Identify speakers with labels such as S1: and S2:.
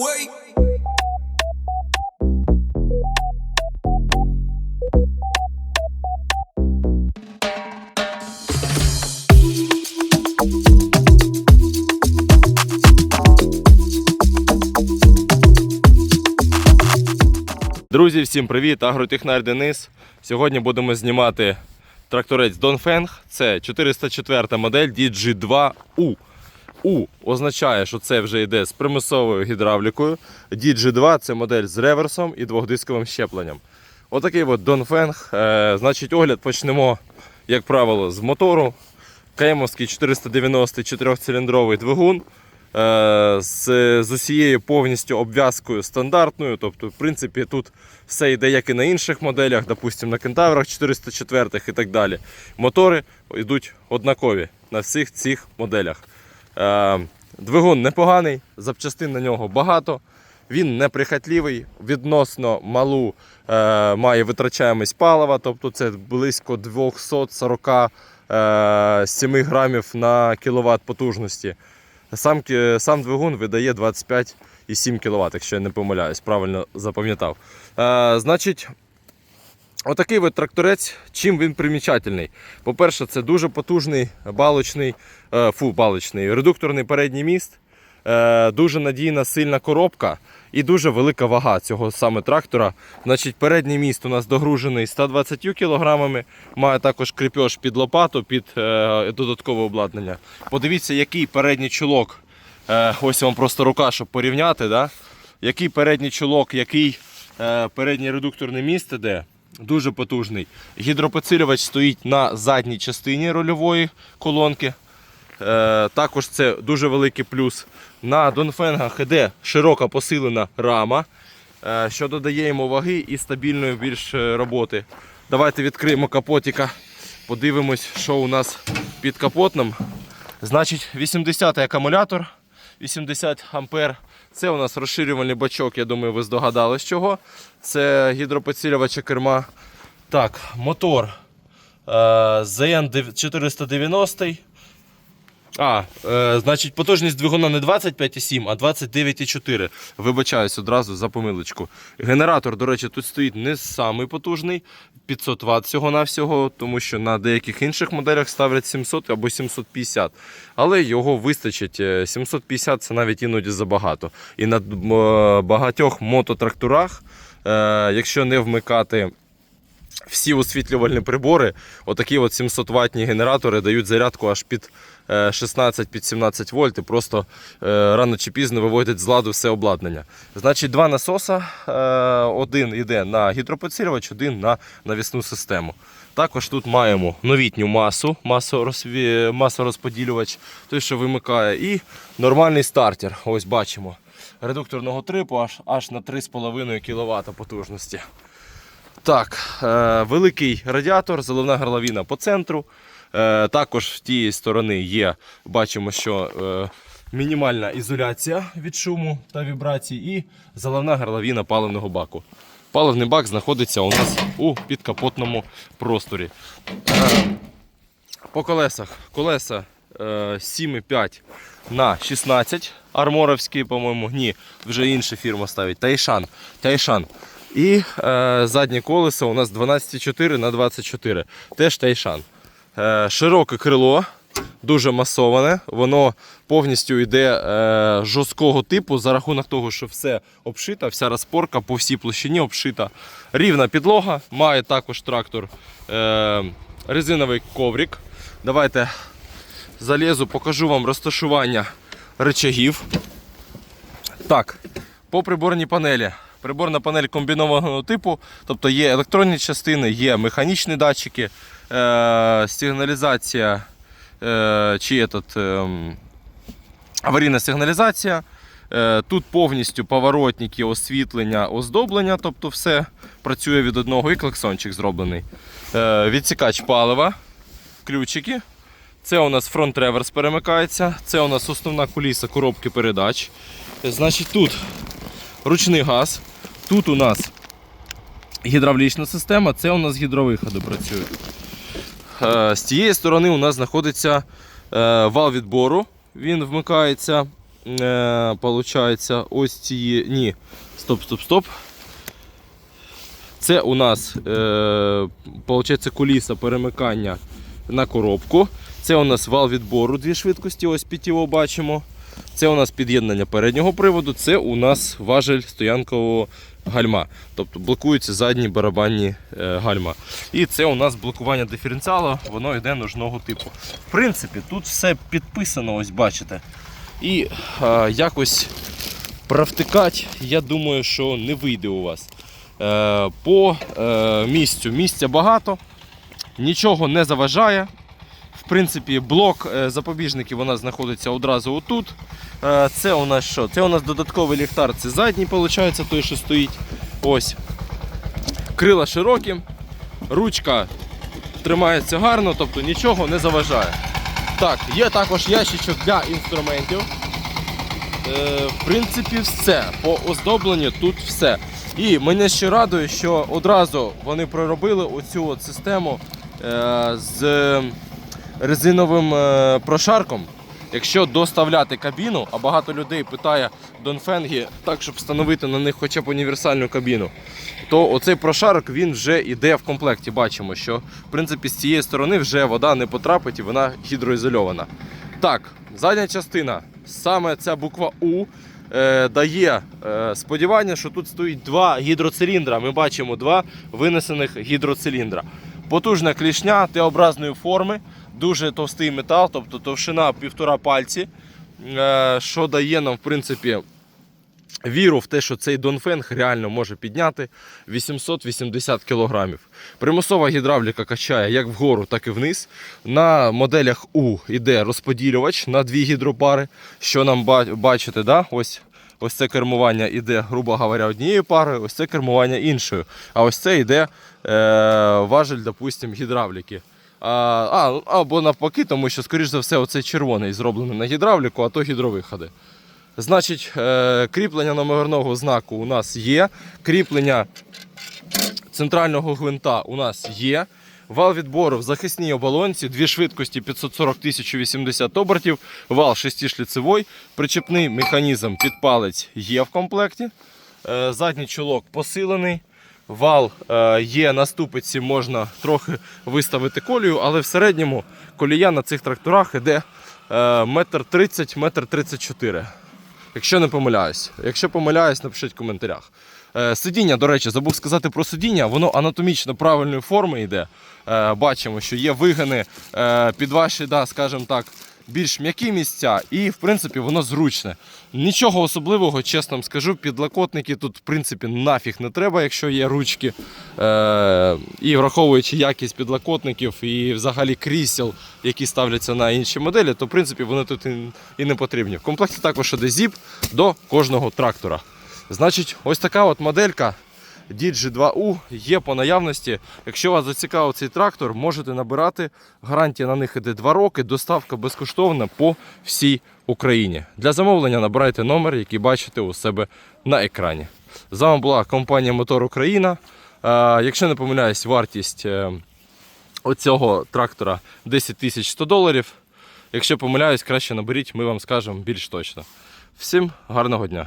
S1: away.
S2: Друзі, всім привіт! Агротехнар Денис. Сьогодні будемо знімати тракторець Dongfeng. Це 404 модель DG2U. U означає, що це вже йде з примусовою гідравлікою. DG2 це модель з реверсом і двохдисковим щепленням. Отакий от Dongfeng. Е, значить, огляд почнемо, як правило, з мотору. Каємовський 494-циліндровий двигун. Е, з, з усією повністю обв'язкою стандартною. Тобто, в принципі, тут все йде як і на інших моделях, допустимо, на кентаврах 404 і так далі. Мотори йдуть однакові на всіх цих моделях. Е, Двигун непоганий, запчастин на нього багато. Він неприхотливий, відносно малу е, має витрачаємість палива, тобто це близько 247 грамів на кіловат потужності. Сам, сам двигун видає 25,7 кВт, якщо я не помиляюсь, правильно запам'ятав. Е, значить, отакий от тракторець, чим він примічательний? По-перше, це дуже потужний балочний, е, фу, балочний, редукторний передній міст, е, дуже надійна сильна коробка і дуже велика вага цього саме трактора. Значить, передній міст у нас догружений 120 кг, має також кріпеж під лопату, під е, додаткове обладнання. Подивіться, який передній чулок. Ось вам просто рука, щоб порівняти. Да? Який передній чулок, який передній редукторний міст іде. Дуже потужний. Гідропоцілювач стоїть на задній частині рульової колонки. Е, також це дуже великий плюс. На Донфенгах іде широка посилена рама, е, що додає йому ваги і стабільної більш е, роботи. Давайте відкриємо капотика, подивимось, що у нас під капотом. Значить, 80-й акумулятор, 80 ампер. Це у нас розширювальний бачок, я думаю, ви здогадались чого. Це гідропоцілювача керма. Так, мотор е, ZN 490. А, е, значить, потужність двигуна не 25,7, а 29,4. Вибачаюсь одразу за помилочку. Генератор, до речі, тут стоїть не самий потужний, 500 Вт всього-навсього, тому що на деяких інших моделях ставлять 700 або 750. Але його вистачить. Е, 750 це навіть іноді забагато. І на е, багатьох мототракторах, е, якщо не вмикати всі освітлювальні прибори, отакі от 700 ваттні генератори дають зарядку аж під е, 16 під 17 вольт і просто е, рано чи пізно виводять з ладу все обладнання. Значить, два насоса. е, Один йде на гідропоцілювач, один на навісну систему. Також тут маємо новітню масу, масорозподілювач, той, що вимикає, і нормальний стартер. Ось бачимо. Редукторного трипу аж, аж на 3,5 кВт потужності. Так, е, великий радіатор, заливна горловина по центру. Е, також з тієї сторони є, бачимо, що е, мінімальна ізоляція від шуму та вібрацій і заливна горловина паливного баку. Паливний бак знаходиться у нас у підкапотному просторі. Е, по колесах. Колеса е, 7,5 на 16 арморовські, по-моєму. Ні, вже інша фірма ставить. Тайшан. Тайшан. І е, заднє колесо у нас 12,4 на 24. Теж Тайшан. Е, широке крило, дуже масоване. Воно повністю йде е, жорсткого типу за рахунок того, що все обшита, вся розпорка по всій площині обшита. Рівна підлога, має також трактор е, резиновий коврик. Давайте залізу, покажу вам розташування речагів. Так, по приборній панелі. Приборна панель комбінованого типу, тобто є електронні частини, є механічні датчики, е, сигналізація е, чи этот, е, аварійна сигналізація. Е, Тут повністю поворотники, освітлення, оздоблення, тобто все працює від одного і клаксончик зроблений. Е, Відсікач палива, ключики. Це у нас фронт реверс перемикається. Це у нас основна куліса коробки передач. Значить, тут ручний газ. Тут у нас гідравлічна система, це у нас гідровиходи працює. Е, З цієї сторони у нас знаходиться е, вал відбору. Він вмикається е, получається, ось ці. Ні. Стоп, стоп, стоп. Це у нас е, куліса перемикання на коробку. Це у нас вал відбору дві швидкості, ось пітіво бачимо. Це у нас під'єднання переднього приводу, це у нас важель стоянкового гальма. Тобто блокуються задні барабанні е, гальма. І це у нас блокування диференціалу, воно йде ножного типу. В принципі, тут все підписано, ось бачите. І е, якось провтикати, я думаю, що не вийде у вас. Е, по місцю місця багато, нічого не заважає. Принципі, блок е, запобіжників нас знаходиться одразу отут. Е, Це у нас що? Це у нас додатковий ліхтар, це задній, виходить, той, що стоїть. Ось. Крила широкі, ручка тримається гарно, тобто нічого не заважає. Так, є також ящичок для інструментів. Е, в принципі, все. По оздобленню тут все. І мене ще радує, що одразу вони проробили оцю от систему з резиновим е, прошарком. Якщо доставляти кабіну, а багато людей питає Донфенгі так, щоб встановити на них хоча б універсальну кабіну, то оцей прошарок він вже йде в комплекті. Бачимо, що в принципі з цієї сторони вже вода не потрапить і вона гідроізольована. Так, задня частина, саме ця буква У е, дає е, сподівання, що тут стоїть два гідроциліндра. Ми бачимо два винесених гідроциліндра. Потужна клішня Т-образної форми, дуже товстий метал, тобто товщина півтора пальці, е, що дає нам, в принципі, віру в те, що цей Донфенг реально може підняти 880 кг. Примусова гідравліка качає як вгору, так і вниз. На моделях У йде розподілювач на дві гідропари. Що нам бачите, да? ось. Ось це кермування йде, грубо говоря, однією парою, ось це кермування іншою. А ось це йде е, важель, допустим, гідравліки. А, або навпаки, тому що, скоріш за все, оцей червоний зроблений на гідравліку, а то гідровиходи. Значить, е, кріплення номерного знаку у нас є. Кріплення центрального гвинта у нас є. Вал відбору в захисній оболонці, дві швидкості 540 1080 обертів, вал шестишліцевий, причепний механізм під палець є в комплекті. Е, Задній чолок посилений. Вал е, є на ступиці, можна трохи виставити колію, але в середньому колія на цих тракторах йде е, метр 30, метр 34. Якщо не помиляюсь. Якщо помиляюсь, напишіть в коментарях. Е, Сидіння, до речі, забув сказати про сидіння, воно анатомічно правильної форми йде. Бачимо, що є вигини під ваші, да, скажімо так, більш м'які місця, і в принципі воно зручне. Нічого особливого, чесно вам скажу, підлокотники тут в принципі нафіг не треба, якщо є ручки. Е, І враховуючи якість підлокотників і взагалі крісел, які ставляться на інші моделі, то в принципі вони тут і, не потрібні. В комплекті також іде зіп до кожного трактора. Значить, ось така от моделька. DG2U є по наявності. Якщо вас зацікавив цей трактор, можете набирати. Гарантія на них іде 2 роки, доставка безкоштовна по всій Україні. Для замовлення набирайте номер, який бачите у себе на екрані. З вами була компанія Мотор Україна. Е, Якщо не помиляюсь, вартість е, оцього трактора 10 тисяч 100 доларів. Якщо помиляюсь, краще наберіть, ми вам скажемо більш точно. Всім гарного дня!